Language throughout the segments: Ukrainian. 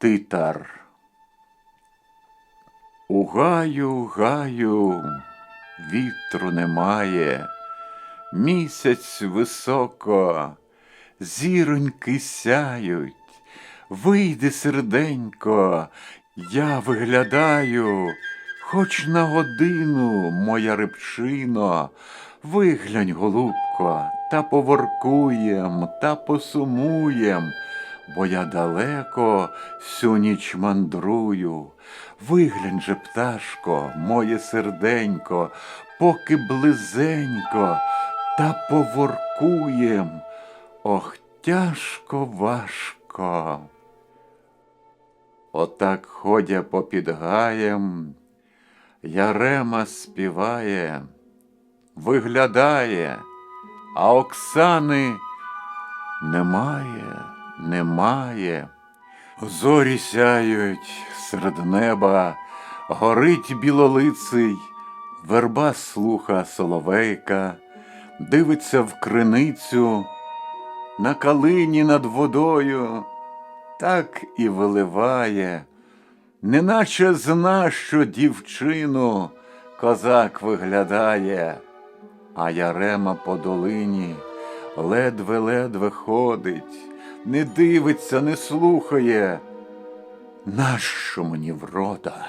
Титар. У гаю, гаю, вітру немає, місяць високо, зіроньки сяють, вийди серденько, я виглядаю, хоч на годину, моя рибчино, виглянь, голубко, та поворкуєм, та посумуєм, бо я далеко всю ніч мандрую. Виглянь же, пташко, моє серденько, поки близенько, та поворкуєм. Ох, тяжко важко. Отак ходя попід гаєм, Ярема співає, виглядає, а Оксани немає, немає. Зорі сяють серед неба, горить білолиций, верба слуха соловейка, дивиться в криницю, на калині над водою, так і виливає, неначе зна, що дівчину козак виглядає, а Ярема по долині ледве-ледве ходить, не дивиться, не слухає. Нащо мені врода,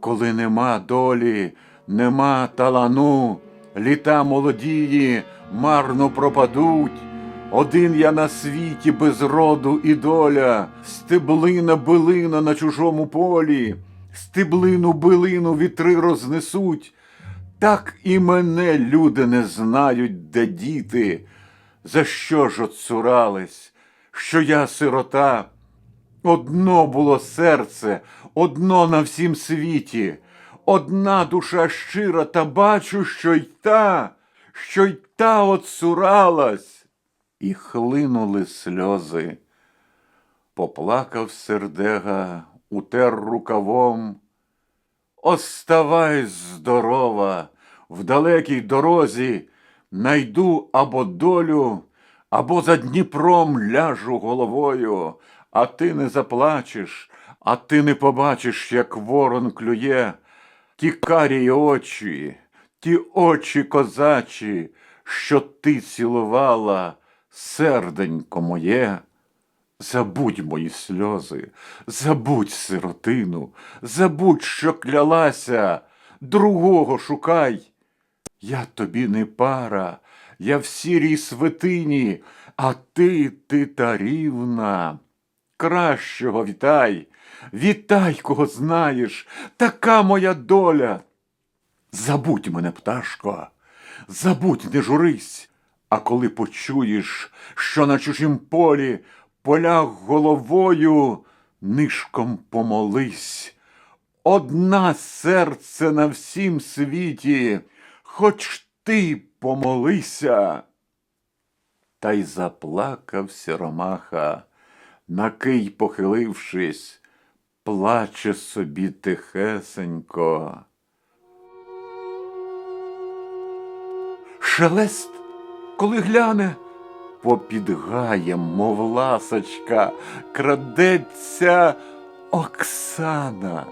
коли нема долі, нема талану, літа молодії марно пропадуть. Один я на світі без роду і доля, стеблина билина на чужому полі, стеблину билину вітри рознесуть. Так і мене люди не знають, де діти. За що ж оцурались, що я сирота? Одно було серце, одно на всім світі, одна душа щира, та бачу, що й та, що й та оцуралась. І хлинули сльози. Поплакав сердега, утер рукавом. Оставай здорова, в далекій дорозі найду або долю, або за Дніпром ляжу головою, а ти не заплачеш, а ти не побачиш, як ворон клює, ті карі очі, ті очі козачі, що ти цілувала, серденько моє. Забудь мої сльози, забудь сиротину, забудь, що клялася, другого шукай. Я тобі не пара, я в сірій святині, а ти титарівна. Кращого вітай, вітай, кого знаєш, така моя доля. Забудь мене, пташко, забудь, не журись, а коли почуєш, що на чужім полі поляг головою, нишком помолись. Одна серце на всім світі, хоч ти помолися. Та й заплакався Ромаха, на кий похилившись, плаче собі тихесенько. Шелест, коли гляне, попід гаєм, мов ласочка, крадеться Оксана.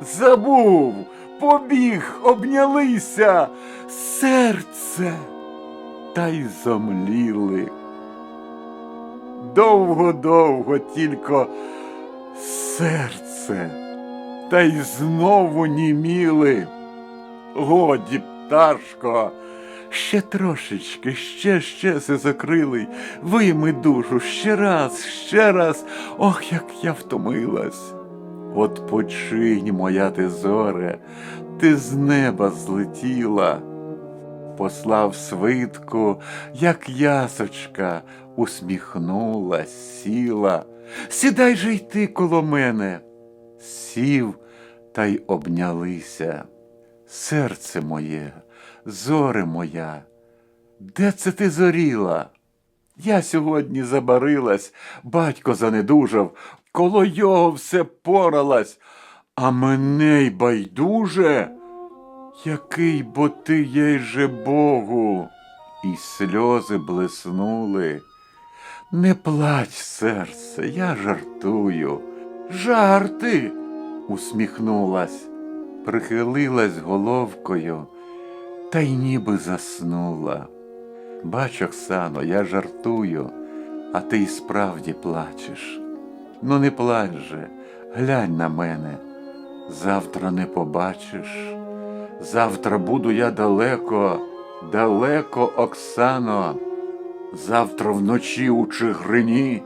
Забув, побіг, обнялися, серце, та й зомліли. Довго-довго тільки серце, та й знову німіли. Годі, пташко, ще трошечки, ще, ще се закрилий, вийми душу ще раз, ще раз, ох, як я втомилась. От починь, моя ти зоре, ти з неба злетіла, послав свитку, як ясочка, усміхнулась, сіла. Сідай же й ти коло мене. Сів та й обнялися. Серце моє, зоре моя, де це ти зоріла? Я сьогодні забарилась, батько занедужав, коло його все поралась, а мене й байдуже, який бо ти єй же Богу. І сльози блиснули. Не плач, серце, я жартую. Жарти. усміхнулась, прихилилась головкою та й ніби заснула. Бач, Оксано, я жартую, а ти й справді плачеш. Ну не плач же, глянь на мене. Завтра не побачиш. Завтра буду я далеко, далеко, Оксано. Завтра вночі у Чигирині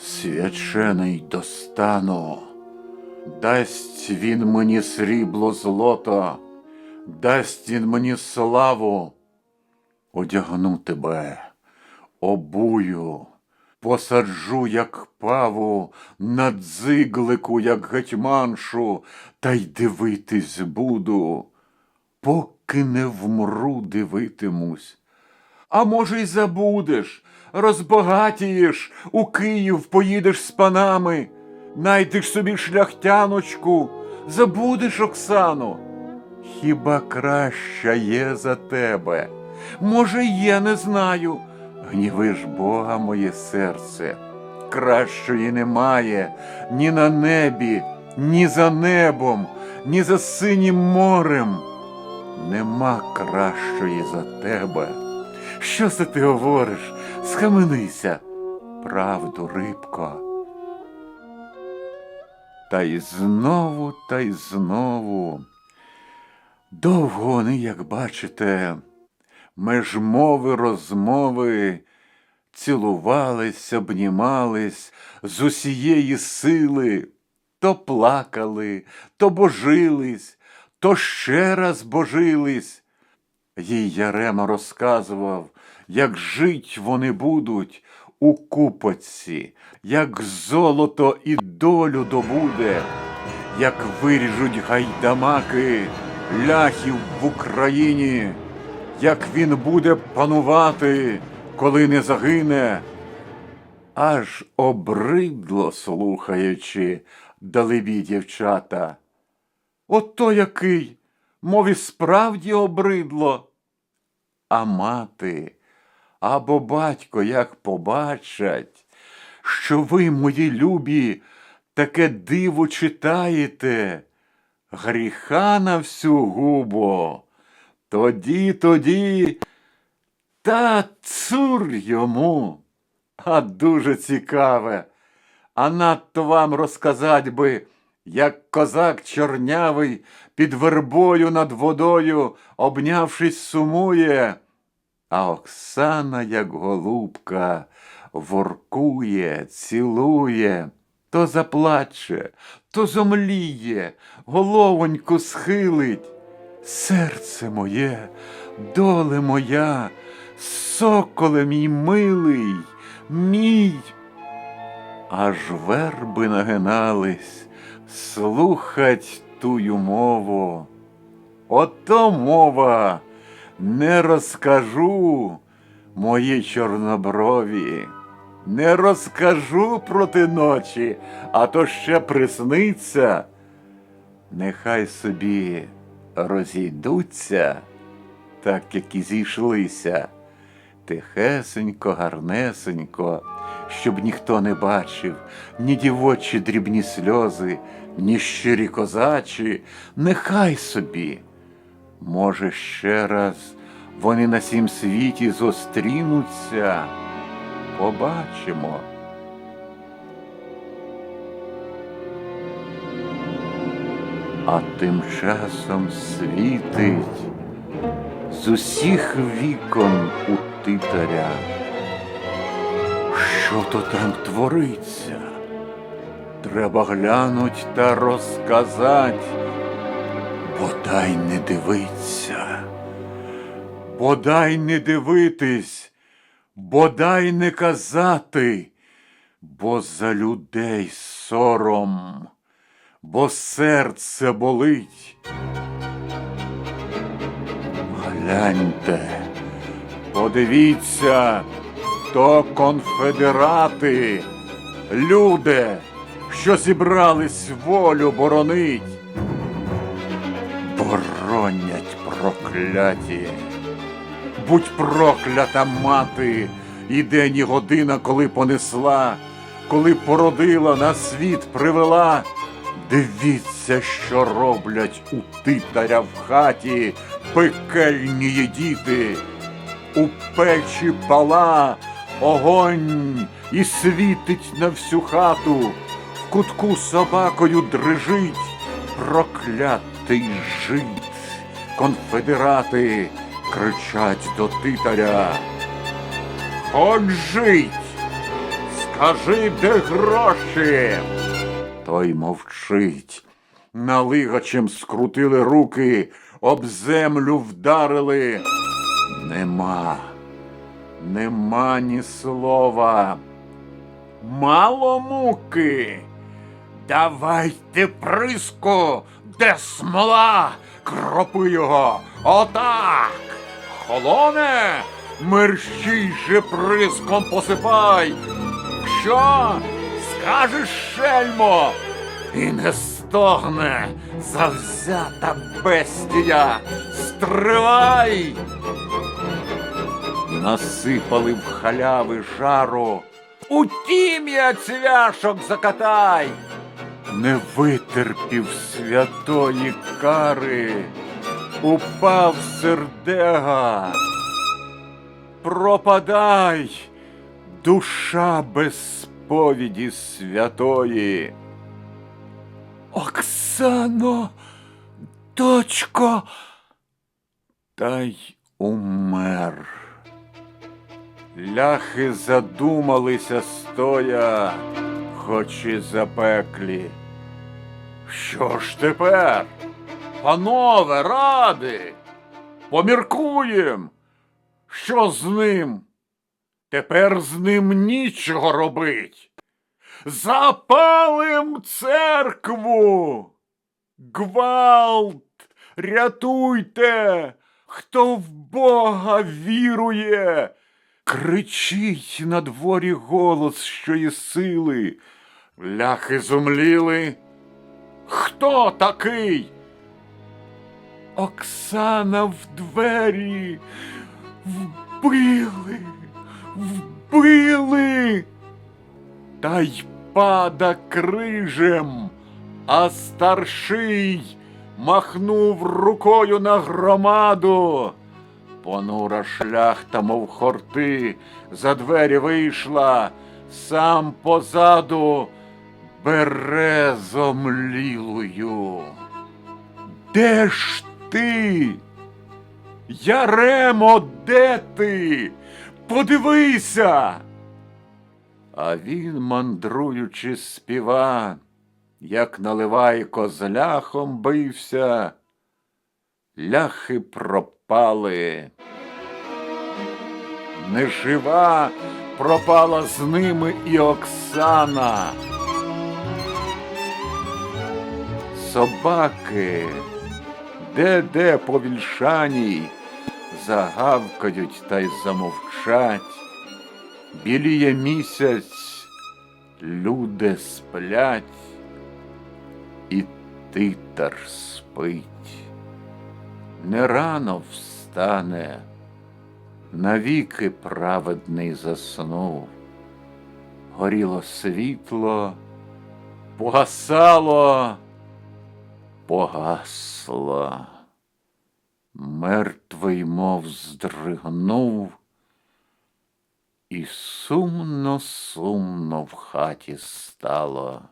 свячений достану. Дасть він мені срібло злото, дасть він мені славу. Одягну тебе, обую, посаджу, як паву, на дзиглику, як гетьманшу, та й дивитись буду, поки не вмру, дивитимусь. А може, й забудеш, розбагатієш, у Київ поїдеш з панами, найдеш собі шляхтяночку, забудеш Оксану. Хіба краща є за тебе? Може, є, не знаю. Гнівиш Бога, моє серце. Кращої немає ні на небі, ні за небом, ні за синім морем. Нема кращої за тебе. Що це ти говориш? Схаменися. Правду, рибко. Та й знову, та й знову. Довго вони, як бачите, меж мови розмови, цілувались, обнімались з усієї сили, то плакали, то божились, то ще раз божились. Їй Ярема розказував, як жить вони будуть у купоці, як золото і долю добуде, як виріжуть гайдамаки ляхів в Україні, як він буде панувати, коли не загине. Аж обридло, слухаючи, далебі дівчата. Ото який, мов і справді обридло. А мати або батько як побачать, що ви, мої любі, таке диво читаєте, гріха на всю губу, тоді, тоді, та цур йому, а дуже цікаве. А надто вам розказать би, як козак чорнявий під вербою над водою, обнявшись, сумує, а Оксана, як голубка, воркує, цілує, то заплаче, то зомліє, головоньку схилить. Серце моє, доле моя, соколе мій милий, мій. Аж верби нагинались, слухать тую мову. Ото мова не розкажу, мої чорноброві, не розкажу проти ночі, а то ще присниться. Нехай собі розійдуться, так як і зійшлися, тихесенько, гарнесенько, щоб ніхто не бачив, ні дівочі дрібні сльози, ні щирі козачі, нехай собі. Може, ще раз вони на сім світі зустрінуться, побачимо. А тим часом світить з усіх вікон у титаря. Що то там твориться? Треба глянуть та розказать, бодай не дивиться, бодай не дивитись, бодай не казати, бо за людей сором, бо серце болить. Гляньте, подивіться, то конфедерати, люди, що зібрались волю боронить. Боронять прокляті. Будь проклята мати, і день і година, коли понесла коли породила на світ привела. Дивіться, що роблять у титаря в хаті пекельні діти. У печі пала огонь і світить на всю хату. В кутку собакою дрижить проклятий жит. Конфедерати кричать до титаря. Хоч жить, скажи, де гроші. Той мовчить. Налигачем скрутили руки, об землю вдарили. Нема, нема ні слова. Мало муки. Давайте приску, де смола, кропи його, отак. Холоне, мерщій же приском посипай. Що? Скажеш, шельмо? І не стогне завзята бестія. Стривай! Насипали в халяви жару. У тім'я цвяшок закатай. Не витерпів святої кари, упав сердега. Пропадай, душа без сповіді святої. Оксано, дочко, та й умер. Ляхи задумалися стоя, хоч і запеклі. Що ж тепер? Панове, ради, поміркуєм, що з ним? Тепер з ним нічого робить. Запалим церкву. Гвалт, рятуйте, хто в Бога вірує. Кричить на дворі голос, що є сили. Ляхи зумліли. Хто такий? Оксана в двері. Вбили, вбили. Та й пада крижем, а старший махнув рукою на громаду. Понура шляхта, мов хорти, за двері вийшла, сам позаду березом лілою. Де ж ти? Яремо, де ти? Подивися. А він, мандруючи, співа, як наливайко з ляхом бився, ляхи пропали. Нежива пропала з ними і Оксана. Собаки, де-де по вільшаній, загавкають та й замовчать. Біліє місяць, люди сплять, і титар спить. Не рано встане, навіки праведний заснув. Горіло світло, погасало, погасло. Мертвий, мов здригнув, і сумно, сумно в хаті стало.